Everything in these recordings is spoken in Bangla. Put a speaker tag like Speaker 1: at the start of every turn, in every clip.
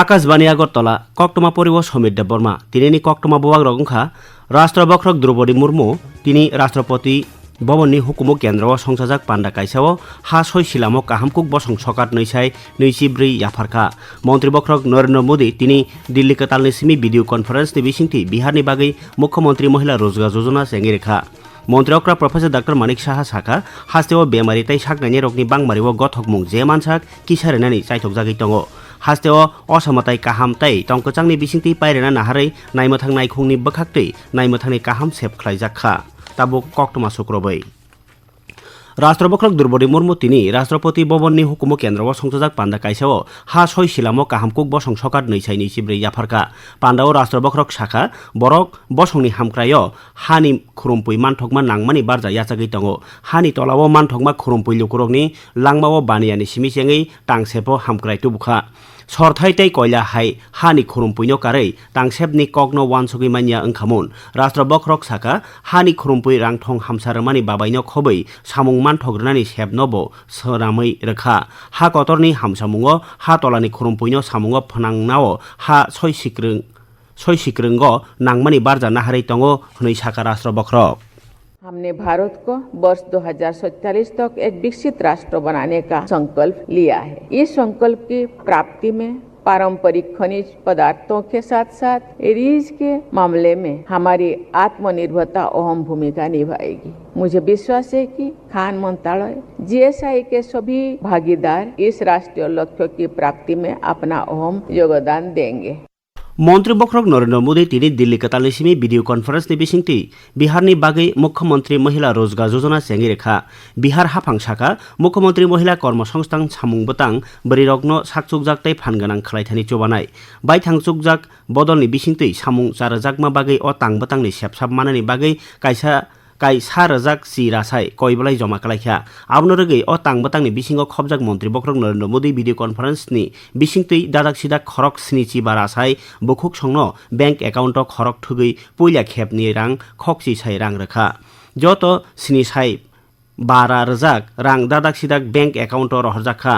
Speaker 1: আকাশবাণী আগরতলা, কক্টমা परिवश সমীর দেব বর্মা তিনি कक्टमा बबाग रगुङखा राष्ट्र बख्रक द्रौपदी मुर्मू तिनी राष्ट्रपति ভবননি হুকুমো কেন্দ্র সংসাজাক পান্ডা কাইসাও হা সৈ শিলামক কাহামকুক বসং সকাত নৈসাই নৈসি ব্রি ইয়াফারকা মন্ত্রী বক্রক নরেন্দ্র মোদী, তিনি দিল্লি কাতালনি সিমি ভিডিও কনফারেন্স নি বিসিংটি বিহারনি বাগৈ মুখ্যমন্ত্রী মহিলা রোজগার যোজনা চেঙ্গি রেখা মন্ত্রকরা প্রফেসর ডাক্তার মানিক সাহা সাকা হাস্তেও বেমারি তাই সাকনাইনি রোগনি বাংমারিও গথক মুং জে মানসাক কিসারেনানি চাইথক জাগি দङ hasteo osamatai kaham tai tongkochangni bisingti pairena naharei, naimathang naikhungni bakhaktei naimathangni kaham sep khlaijakha tabuk koktoma শুক্রবৈ রাষ্ট্রবক্রক Draupadi Murmu তিনি রাষ্ট্রপতি ভবননি হুকুম কেন্দ্রও সংসজাক পান্ডা কাইসাও হা সৈ শিলামো কাহামকুক বসং সকার নৈসাই নৈসিব্রই ইয়াফারকা পান্ডাও রাষ্ট্রবক্রক শাখা বরক বসংনি হামক্রায় হানি খুরুমপুই মানঠকমা নাংমানি বারজা ইয়াচাগৈ তঙো হানি তলাও মানঠকমা খুরুমপুই লুকুরকনি লাংমাও বানিয়ানি সিমিসেঙই টাংসেপো হামক্রাই টুবুখা sorthaitai koila hai hani khurumpuino karai tangsebni kokno wansugi manya ongkhamon rastrobok rok saka hani khurumpui rangthong hamsaramani babaino khobei samungman thogrnani sebnobo soramai rekha ha kotorni hamsamungo ha tolani khurumpuino samungo phanangnao ha soi sikrung soi sikrung go nangmani barja naharai tongo hnoi saka rastrobok rok
Speaker 2: हमने भारत को वर्ष 2047 तक एक विकसित राष्ट्र बनाने का संकल्प लिया है। इस संकल्प की प्राप्ति में पारंपरिक खनिज पदार्थों के साथ साथ रीज के मामले में हमारी आत्मनिर्भरता अहम भूमिका निभाएगी। मुझे विश्वास है कि खान मंत्रालय, जीएसआई के सभी भागीदार इस राष्ट्रीय लक्ष्य की प्राप्ति में अपना अहम योगदान देंगे।
Speaker 1: મંત્રી બખરક નરેન્દ્ર મોદી તીની દિલ્હી કતાલીસમી વિડીયો કોન્ફરન્સની बिसिंति बिहारनि बागै मुख्यमन्त्री महिला रोजगार योजना सेंगिरेखा बिहार हाफां शाखा मुख्यमन्त्री महिला कर्मसंस्थान सामुं बोतां बोरै रग्न साकचुकजाक तै फानगोनां खालायथानि चबानाय बाय थांचुकजाक बदलनि बिसिंति सामुं जारजाकमा बागै अ तां बोतांनि सेबसाब मानानि बागै कायसा কাই सा रोजाक सि रासाय कय बेलाय जमा खालायखा आबनो रोगै अ तांबो तांनि बिसिङाव खबजाक मन्त्रि बक्रक नरेन्द्र मोदी भिडिअ कनफारेन्सनि बिसिंतै दादाक सिदा खरक स्निचि बारासाय बखुक संनो बैंक एकाउन्टआव खरक थुगै पहिला खेबनि रां खकसि साय रां रोखा जत स्नि साय बारा रोजाक रां दादाक सिदाक बैंक एकाउन्टआव रहरजाखा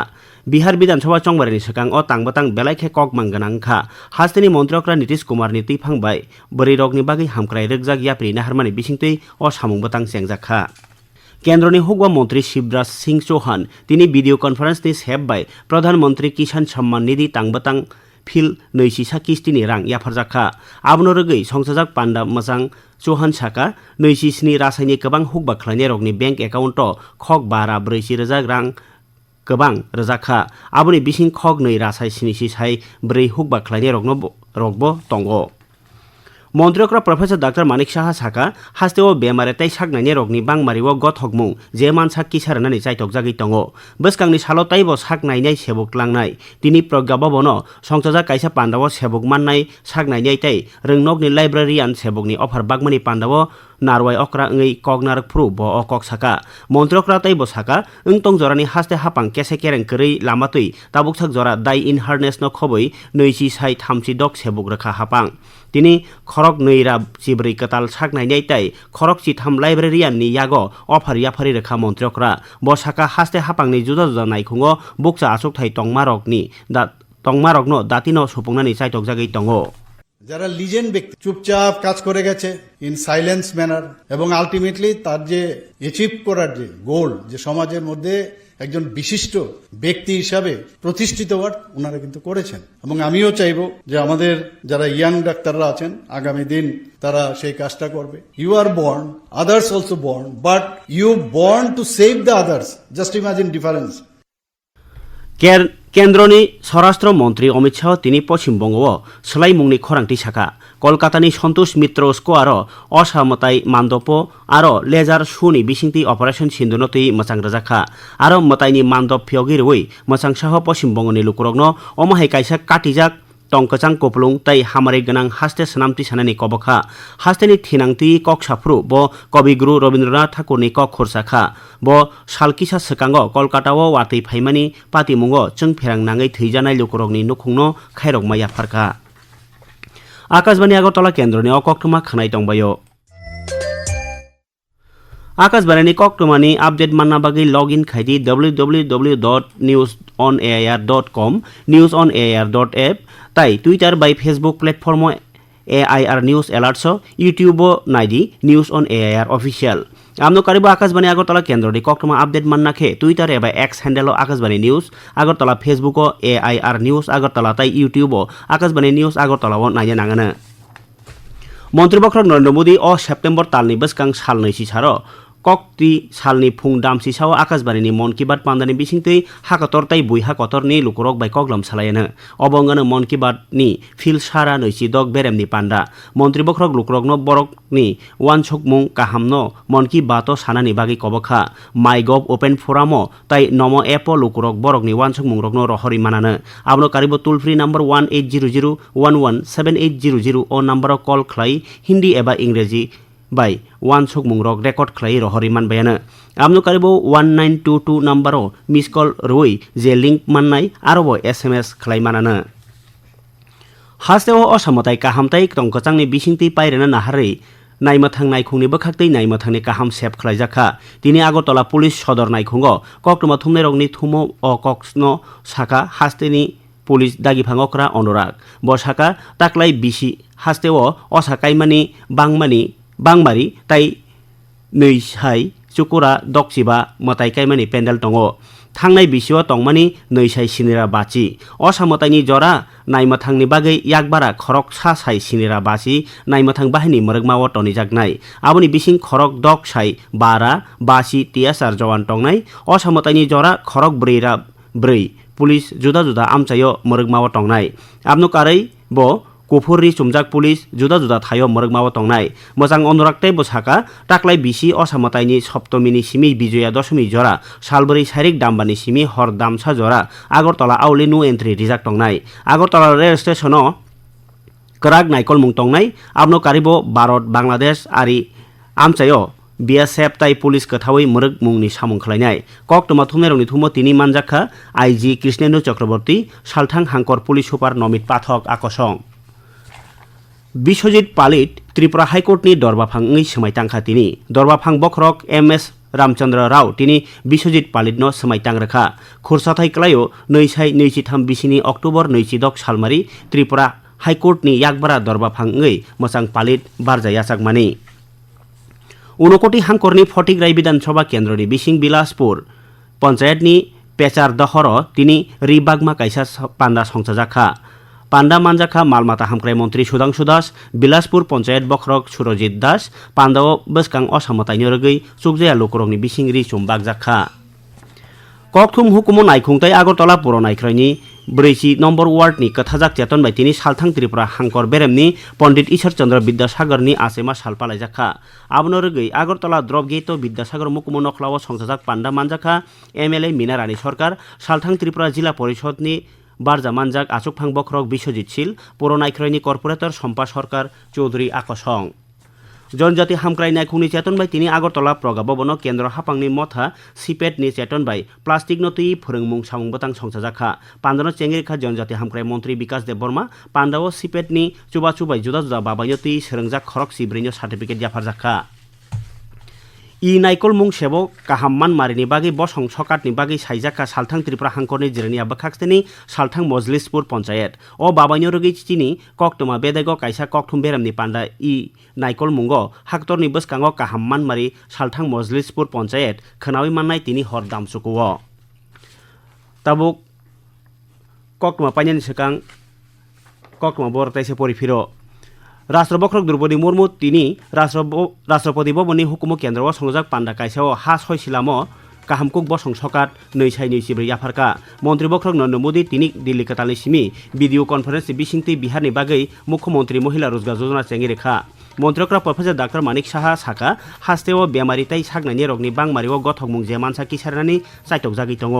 Speaker 1: বিহার বিধানসভা চংবারেনি সেকাং তাং বাতাং বেলাইখে কক মাংগানাংখা হাস্তিনি মন্ত্রকরা নীতিশ কুমারনি তৈফাংবাই। বরি রগনি বাগি হামক্রাই রেগজাক ইয়াপ্রি নাহারমানি বিসিংতৈ অ সামুংবাতাং চেংজাখা কেন্দ্রনি হুগবা মন্ত্রী শিবরাজ সিং চৌহান, তিনি ভিডিও কনফারেন্সনি সেববাই প্রধানমন্ত্রী কিষাণ সম্মান নিধি তাংবাতাং ফিল নৈশিসা কিস্তিনি রাং ইয়াফারজাখা। আবনো রগৈ সংসাজাক পান্ডা মজাং চৌহান সাকা নৈশিসনি রাসায়নিক গোবাং হুকবা খালাইনাই রগনি ব্যাংক একাউন্ট খক বারা ব্রৈশি रोजा रां गोबां रोजाखा। आबुनि बिसिं खग नै रासाय सिनिसि साय ब्रै हुक बाख्लायनि रगनो रगबो दंग' মন্ত্রকরা প্রফেসর ডাক্তার মানিক সাহা সাকা হাস্তে ও বেমারে তাই সাক নাইনি রগনি বাং মারিব গত হকমু যে মান সাক কিসার নানি চাইতক জাগি তঙ্গ বসকাংনি সালো তাইব সাক নাইনাই সেবক লাংনাই তিনি প্রজ্ঞাবন সংসজা কাইসা পান্ডাব সেবক মাননাই সাক নাইনাই তাই রংনকনি লাইব্রেরিয়ান সেবকনি অফার বাগমানি পান্ডাব narwai okra ngai kognarak pru bo okok saka montrok ratai bo saka engtong jorani haste hapang kese kereng kerei lamatui tabuksak jora dai in harness no khoboi neichi sai thamchi dok sebuk rakha hapang তিনি খরক নৈরা চিবরি কাতাল সাক নাইনাই তাই খরক চিথাম লাইব্রেরিয়াননি ইয়াগ অফারি আফারি রেখা মন্ত্রকরা বসাকা হাস্তে হাপাংনি জুদা জুদা নাইখুঙ্গ বুকসা আসুক থাই টংমারকনি দা টংমারকনো দাতিনো সুপুংনানি চাইটক জাগৈ টঙ্গ
Speaker 3: যারা লিজেন্ড ব্যক্তি, চুপচাপ কাজ করে গেছে ইন সাইলেন্স ম্যানার এবং আলটিমেটলি তার যে অ্যাচিভ করার যে গোল যে সমাজের মধ্যে একজন বিশিষ্ট ব্যক্তি হিসাবে প্রতিষ্ঠিত হওয়ার ওনারা কিন্তু করেছেন। এবং আমিও চাইব যে আমাদের যারা ইয়াং ডাক্তাররা আছেন, আগামী দিন তারা সেই কাজটা করবে। You are born others also born but you born to save the others just imagine difference
Speaker 1: কের કેન્દ્રની સ્વરાષ્ટ્ર મન્त्री अमित शाह তিনি পশ্চিমবঙ্গ সেলাই মুংনি খরাংটি শাখা। কলকাতানি সন্তোষ মিত্র স্কোয়ার অসামতাই মান্দপ আর লেজার সুনি বিসিংতি অপারেশন সিন্ধুনতি মচাং রাজাখা আর মতাইনি মান্দপ ফিয়গির ওই মচাং Shah পশ্চিমবঙ্গনি লুকুরগ্ন। অমাহে কাইসা কাটিজাক tongkachang koplung tei hamari ganang haste sanamti sanani kobokha hasteni thinangti kok safru bo কবি গুরু রবীন্দ্রনাথ ঠাকুর নি কক খোরসাখা ব সালকিসা সকাঙ্গ কলকাতা ও ওয়াতি ফাইমানি পাতিমুঙ্গ চং ফেরাং নাঙে থৈজানাই লোকরগনি নুখুংনো খাইরকমা ইয়াফারখা আকাশবাণী আগরতলা কেন্দ্রনি অকক্টমা খানাই টংবায়ো আকাশবাণী কক্টমানি আপডেট মান্না বাকি log in খাইদি W W W dot news on AIR dot com news on AIR dot app তাই Twitter by Facebook platform AIR news alerts YouTube নাইডি news on AIR official আমনো কারিব আকাশবাণী আগরতলা কেন্দ্রটি কক্টমা আপডেট মান্নাখে টুইটার এবা X handle Akashvani news Agartala Facebook AIR news Agartala তাই ইউটিউব আকাশবাণী নিউজ আগরতলাও নাইনে নাঙানো। মন্ত্রীবক্রক নরেন্দ্র মোদী অ সেপ্টেম্বর ꯀꯣꯛꯇꯤ ꯁꯥꯜꯅꯤ ꯐꯨꯡ ꯗꯥꯝ ꯁꯤ ꯁꯥꯋ ꯑꯥꯀꯥꯁꯕꯥꯅꯤꯅꯤ ꯃꯣꯟ ꯀꯤ ꯕꯥꯠ ꯄꯥꯟꯗꯅꯤ ꯕꯤꯁꯤꯡꯇꯩ ꯍꯥꯀꯇꯣꯔ ꯇꯩ ꯕꯨꯏ ꯍꯥꯀꯇꯣꯔꯅꯤ ꯂꯨꯀꯣꯔꯣꯛ ꯕꯥꯏ ꯀꯣꯛꯂꯝ ꯁꯥꯂꯥꯏꯅ ꯑꯣꯕꯣꯡꯒꯅ ꯃꯣꯟ ꯀꯤ ꯕꯥꯠ নি ফিল সারা নইছি দক বেরেমনি পান্ডা। মন্ত্রী বখরক লুকরক ন বরক নি ওয়ান ছক মুং কাহাম ন মন কি বাত সানানি বাগি কবখা। মাই গভ ওপেন ফোরামো তাই নম এপ লুকরক বরক নি ওয়ান ছক মুং রক ন রহরি মানানো। আবনো Karib toll free number one eight zero zero one one seven eight zero zero ও নাম্বারক কল খ্লাই হিন্দি এবা ইংরেজি। bai wan sokmung rok record khlai ro horiman bayana. Amno karibo 1922 number o miss call roi je link mannai aro bo sms khlai manana. হাস্তেও অসমতাই কাহামতাই টংকচাংনি বিসিংতি পাইরেনা নাহারে নাইমাথাং নাইখুংনি বখাক্তেই নাইমাথাংনি কাহাম সেব খালাইজাখা তিনি আগরতলা পুলিশ সদর নাইখুঙ্গ কক্টমা থুমনে রংনি থুমো অ কক্সন শাখা হাস্তেনি পুলিশ দাগিভাঙকরা অনুরাগ বসাকা তাকলাই বিশি হাস্তেও অসাকাইমানি বাংমানি बांमानि बांमारि ताई नैसाय चुकुरा दक्सिबा मताइकाइमानि पेन्डेल दङ थांनाय बिसियाव तंमानि नैसाय सिनिरा बाचि असामताइनि जरा नायमथांनि बागै याकबारा खरक सा साय सिनिरा बाचि नायमथां बाहिनी मरगमाव टनिजागनाय आबनि बिसिं खरक दक साय बारा बासि टियासार जवान टंनाय असामताइनि जरा खरक ब्रैरा ब्रै पुलिस जुदा जुदा आमचायो मरगमाव टंनाय आबनो कारै बो kufurri chumjak police, juda juda thayo mrwngmao tongnai. Mojang anorak tei bosaka taklai bisi osamataini সপ্তমিনি Simi Bijoya Dashami জরা সালবরি শারিক ডাম্বানি সিমি হর দামসা জরা আগরতলা আউলি নু এন্ট্রি রিজাক টংনাই আগরতলা রেল স্টেশনও ক্রাক নাইকল মুং টংনাই আপনো কারিব ভারত বাংলাদেশ আরি আমচাইও বিএসএফ তাই পুলিশ কথাওই মরগ মুংনি সামুং খালাইনাই কক তোমা থুমনেরংনি থুমো তিনি মানজাখা আইজি কৃষ্ণেন্দু চক্রবর্তী সালথাং হাঙ্কর পুলিশ সুপার নমিত পাঠক আকসং বিশ্বজিৎ পালিট ত্রিপুরা হাইকোর্টনি দরবাফাংই সমাইতাংখা তিনি। দরবাফাং বখরক এম এস রামচন্দ্র রাও তিনি বিশ্বজিৎ পালিটন সমাইতাং রেখা। খুরসাথাই ক্লায়ও নৈসাই নৈচিথাম বিশিনি অক্টোবর নৈচিদক সালমারি ত্রিপুরা হাইকোর্টনি ইয়াকবারা দরবাফাংই মচাং পালিট বারজা আসাকমানি ঊনকোটি হাঙ্করনি ফটিক রায় বিধানসভা কেন্দ্রনি বিশিং বিলাসপুর। পঞ্চায়েতনি পেচার দহর তিনি রিবাগমা কাইসা পান্ডা সংসাজাখা পান্ডা মাঞ্জাখা, মালমাতা হামক্রাই মন্ত্রী সুধাংশু দাস, বিলাসপুর পঞ্চায়েত বখরক সুরজিৎ দাস, পান্ডাও বসকাং অসামতাইনি রগৈ চুকজায়া লোকরংনি বিসিংরি চুমবাকজাখা। ককথুম হুকুমো নাইখুংতাই আগরতলা পুর নাইখ্রয়নি ব্রৈচি নম্বর ওয়ার্ডনি কথাজাক চেতন বাই তিনি সালথাং ত্রিপুরা হাংকর বেরেমনি, পণ্ডিত ঈশ্বরচন্দ্র বিদ্যাসাগরনি আসেমা সাল পালাইজাখা আবনরগৈ আগরতলা দ্রব গেত বিদ্যাসাগর মুকুমো নখলাও সংসাজাক পান্ডা মানজাখা M L A Mina Sarkar, সালথাং Tripura জেলা পরিষদনি বারজামানজাক আচুকফাং বক্রক বিশ্বজিৎ শীল পৌরনাইক্রয়ণী কর্পোরেটর শম্পা সরকার, চৌধুরী আকসং। জনজাতি হামক্রাই নাই খুনি চেতন বাই, তিনি আগরতলা প্রগা ভবন কেন্দ্র হাপাংনি মথা, সিপেট নি চেতন বাই, প্লাস্টিক নতুই ফোরংমুং সামুং বতাং সংসাজাখা। পান্দন চেঙ্গিখা জনজাতি হামক্রাই মন্ত্রী বিকাশ দেব বর্মা পান্ডাও সিপেট নি চুবা চুবাই জুদা জুদা বাবাই নতুই খরক সিব্রিন সার্টিফিকেট জাফার জাখা ই নাইকল মুং সেবো কাহাম্মান মারিনি বাগি বসং সকাটনি বাগি সাইজাকা সালথাং ত্রিপুরা হাঙ্করনি জিরানি আবা খাকস্তেনি সালথাং মজলিসপুর পঞ্চায়েত। ও বাবাইনিও রোগী চিনি ককটমা বেদেগ কাইসা ককঠুম বেরামনি পান্ডা ই নাইকল মুঙ্গ হাকতরনি বসকাঙ্গ কাহাম্মান মারি সালথাং মজলিসপুর পঞ্চায়েত খনাউই মান্নাই তিনি হর দামসুকুও তাবুক ককটমা পাইনানি সেকাং ককটমা বড় পরিফিরো। রাষ্ট্রপক্ষক দ্রৌপদী মুর্মু তিনি রাষ্ট্রপতি ভবনী হুকুমু কেন্দ্র সংযোগ পান্ডা কাইসাও হা সয়সিলামো কাহামকুক ব সংসকাত নৈ সাই নৈ সিব্রৈ আফারকা মন্ত্রী বক্রক নরেন্দ্র মোদী, তিনি দিল্লি কাতালি সিমি ভিডিও কনফারেন্স বিশিংতি বিহারনি বাগৈ মুখ্যমন্ত্রী মহিলা রোজগার যোজনা চেঙ্গি রেখা মন্ত্রকরা প্রফেসর ডাক্তার মানিক সাহা সাকা হাস্তেও বেমারি তাই সাকনাইনি রগনি বাংমারিও গথক মুং জে মানসা সাইটক জাগি দङ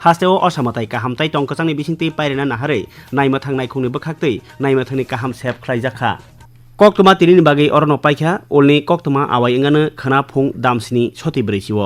Speaker 1: हास्टेव असामताय काहामताय टंकचांनि बिसिंति पायरेना नाहारै नायमथां नायखुंनि बोखाक्तै नायमथांनि काहाम सेब ख्लायजाखा कक्टमा तिनिनि बागै अरन पाइखा अलनि कक्टमा आवाय इंगानो खोना फुं दामसिनि सति ब्रैसिव